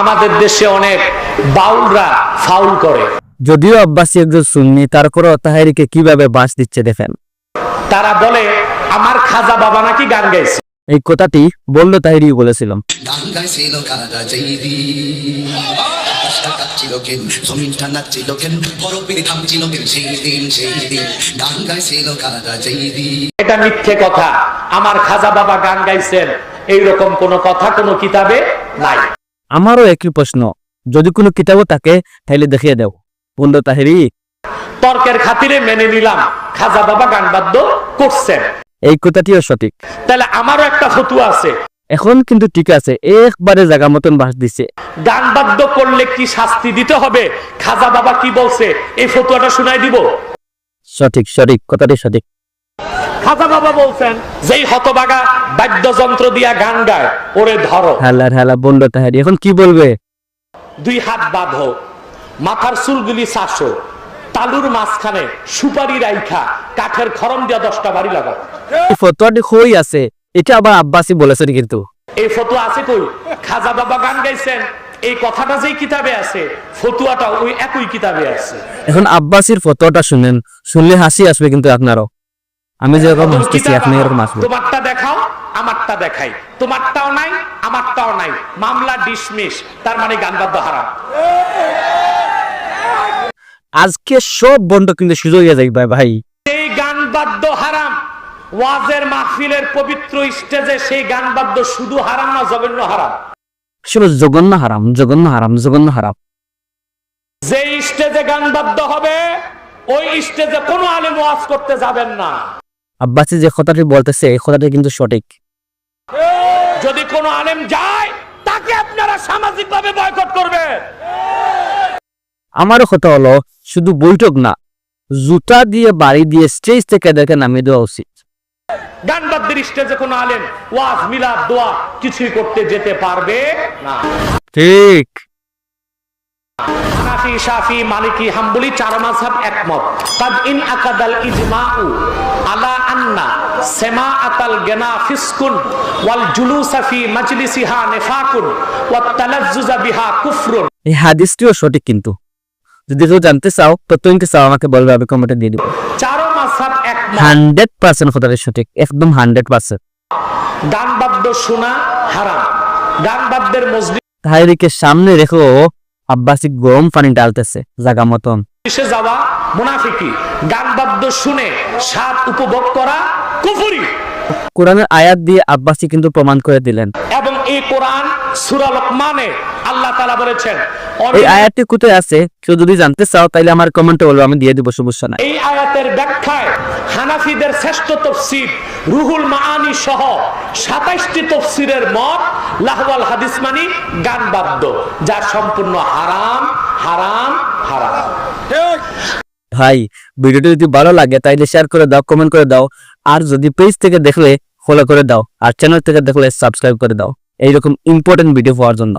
আমাদের দেশে অনেক বাউলরা ফাউল করে। যদিও আব্বাসী একজন সুন্নি তারপরও তাহারিকে কীভাবে বাস দিচ্ছে দেখেন? তারা বলে আমার খাজা বাবা নাকি গান গাইছে? এই কথাটি বলল তাহিরি বলেছিলাম। এটা মিথ্যে কথা। আমার খাজা বাবা গান গাইছেন এইরকম কোনো কথা কোনো কিতাবে নাই। আমারও একই প্রশ্ন যদি কোনো কিতাবও থাকে তাহলে দেখিয়ে দেও। বলল তাহিরি তর্কের খাতিরে মেনে নিলাম। খাজা বাবা গান বাদ্য করছেন এই কথাটিও সঠিক। তাহলে আমারও একটা ফতুয়া আছে। এখন কিন্তু ঠিক আছে একবারে জায়গা মতন বাস দিছে। গান বাদ্য করলে কি শাস্তি দিতে হবে? খাজা বাবা কি বলছে? এই ফতুয়াটা শুনাই দিব। সঠিক সঠিক কথাটি সঠিক। খাজা বাবা বলছেন যেই হতবাগা বাদ্যযন্ত্র দিয়া গান গায় ওরে ধরো। হেলার হেলা বলল তাহারি এখন কি বলবে? দুই হাত বাঁধো মাথার চুলগুলি চাষো তালুর মাঝখানে সুপারি রাইখা কাঠের খরম দিয়া দশটা বাড়ি লাগাও। ফতোয়াটি হই আছে এটা আবার আব্বাসি বলেছেন কিন্তু। এই ফতুয়া আছে কই? খাজা বাবা গান গাইছেন এই কথাটা যেই কিতাবে আছে ফতুয়াটা ওই একই কিতাবে আছে। এখন আব্বাসির ফতোয়াটা শুনেন শুনলে হাসি আসবে কিন্তু আপনারও। আমি যেরকম হাসতেছি আপনি এরকম আসবে তোমারটা দেখাও আমারটা দেখাই। তোমারটাও নাই আমারটাও নাই। মামলা ডিসমিস তার মানে গান বাদ্য হারাম। আজকে সব বন্ধ কিন্তু সুযোগ হয়ে যাইবে ভাই এই গান বাদ্য হারাম। ওয়াজের মাহফিলের পবিত্র স্টেজে সেই গান বাদ্য শুধু হারাম না জঘন্য হারাম। শুধু জঘন্য হারাম জঘন্য হারাম জঘন্য হারাম। যে স্টেজে গান বাদ্য হবে ওই স্টেজে কোনো আলেম ওয়াজ করতে যাবেন না। আব্বাসি যে কথাটি বলতেছে এই কথাটি কিন্তু সঠিক। যদি কোনো আলেম যায় তাকে আপনারা সামাজিক ভাবে বয়কট করবেন। আমারও কথা হলো শুধু বৈঠক না জুতা দিয়ে বাড়ি দিয়ে স্টেজ থেকে এদেরকে নামিয়ে দেওয়া উচিত। গান বাদ্যের স্টেজে কোনো আলেম ওয়াজ মিলাদ দোয়া কিছুই করতে যেতে পারবে না। ঠিক। হানাফি শাফি মালিকি হাম্বলি চার মাযহাব একমত। কাদ ইন আকাদাল ইজমাউ আলা আন্না গেনা ফিসকুন ওয়াল জুলুসা ফি মাজলিসিহা নিফাকুন ওয়াত তালাজ্জুজা বিহা কুফরুন। এই হাদিসটিও সঠিক কিন্তু। যদি কেউ জানতে চাও প্রত্যেককে চাও আমাকে বলবে আমি কমেন্টে দিয়ে দিব। চার মাযহাব একমত। কথাটি সঠিক একদম হান্ড্রেড পার্সেন্ট। গান বাদ্য শোনা হারাম। গান বাদ্যের মজলিসে তাহারিকে সামনে রেখেও আব্বাসি গরম পানি ডালতেছে জাগা মতন। যাওয়া মুনাফিকি, গান বাদ্য শুনে সাত উপভোগ করা কুফরি। কোরআনের আয়াত দিয়ে আব্বাসি কিন্তু প্রমাণ করে দিলেন। এবং এই কোরআন সূরা লোকমানে আল্লাহ তাআলা বলেছেন এই আয়াতটি কোথায় আছে? কেউ যদি জানতে চাও তাহলে আমার কমেন্টে বলব আমি দিয়ে দিব সমস্যা নাই। এই আয়াতের ব্যাখ্যায় হানাফিদের শ্রেষ্ঠ তফসির রুহুল মাআনি সহ সাতাইশটি তফসিরের মত লাহওয়াল হাদিস মানি গান বাদ্য যা সম্পূর্ণ হারাম হারাম হারাম। ভাই ভিডিওটি যদি ভালো লাগে তাইলে শেয়ার করে দাও কমেন্ট করে দাও। আর যদি পেজ থেকে দেখলে ফলো করে দাও আর চ্যানেল থেকে দেখলে সাবস্ক্রাইব করে দাও। এইরকম ইম্পর্টেন্ট ভিডিও পাওয়ার জন্য।